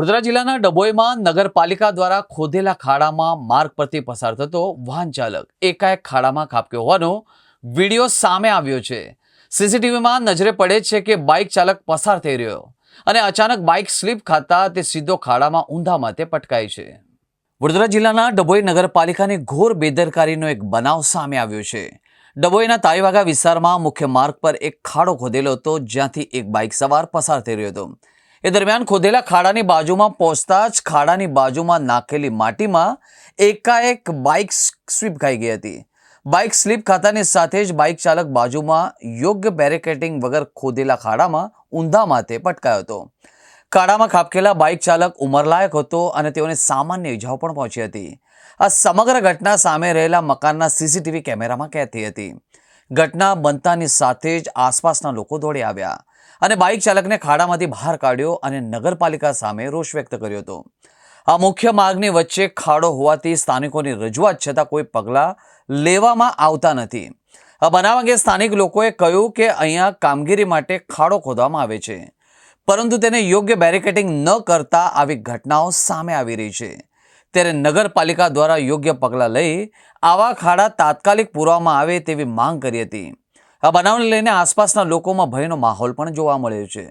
વડોદરા જિલ્લાના ડભોઈમાં નગરપાલિકા દ્વારા ખોદેલા ખાડામાં માર્ગ પરથી પસાર થતો વાહન ચાલક એકાએક ખાડામાં ખાબક્યો હોવાનો વીડિયો સામે આવ્યો છે. સીસીટીવીમાં નજરે પડે છે કે બાઇક ચાલક પસાર થઈ રહ્યો અને અચાનક બાઇક સ્લીપ ખાતા તે સીધો ખાડામાં ઊંધા માથે પટકાય છે. વડોદરા જિલ્લાના ડભોઈ નગરપાલિકાની ઘોર બેદરકારીનો એક બનાવ સામે આવ્યો છે. ડભોઈના તાઈવાગા વિસ્તારમાં મુખ્ય માર્ગ પર એક ખાડો ખોદેલો હતો જ્યાંથી એક બાઇક સવાર પસાર થઈ રહ્યો હતો. એ દરમિયાન ખોદેલા ખાડાની બાજુમાં પહોંચતા જ ખાડાની બાજુમાં નાખેલી માટીમાં એકાએક બાઇક સ્લીપ ખાઈ ગઈ હતી. બાઇક સ્લીપ ખાતાની સાથે જ બાઇક ચાલક બાજુમાં યોગ્ય બેરિકેટિંગ વગર ખોદેલા ખાડામાં ઊંધા માથે પટકાયો હતો. ખાડામાં ખાબકેલા બાઇક ચાલક ઉંમરલાયક હતો અને તેઓને સામાન્ય ઇજાઓ પણ પહોંચી હતી. આ સમગ્ર ઘટના સામે રહેલા મકાનના સીસીટીવી કેમેરામાં કેદ થઈ હતી. ઘટના બનતાની સાથે જ આસપાસના લોકો દોડી આવ્યા અને બાઇક ચાલકને ખાડામાંથી બહાર કાઢ્યો અને નગરપાલિકા સામે રોષ વ્યક્ત કર્યો હતો. આ મુખ્ય માર્ગની વચ્ચે ખાડો હોવાથી સ્થાનિકોની રજૂઆત છતાં કોઈ પગલાં લેવામાં આવતા નથી. આ બનાવ અંગે સ્થાનિક લોકોએ કહ્યું કે અહીંયા કામગીરી માટે ખાડો ખોદવામાં આવે છે, પરંતુ તેને યોગ્ય બેરિકેટિંગ ન કરતા આવી ઘટનાઓ સામે આવી રહી છે. ત્યારે નગરપાલિકા દ્વારા યોગ્ય પગલાં લઈ આવા ખાડા તાત્કાલિક પૂરવામાં આવે તેવી માંગ કરી હતી. આ બનાવને લઈને આસપાસના લોકોમાં ભયનો માહોલ પણ જોવા મળ્યો છે.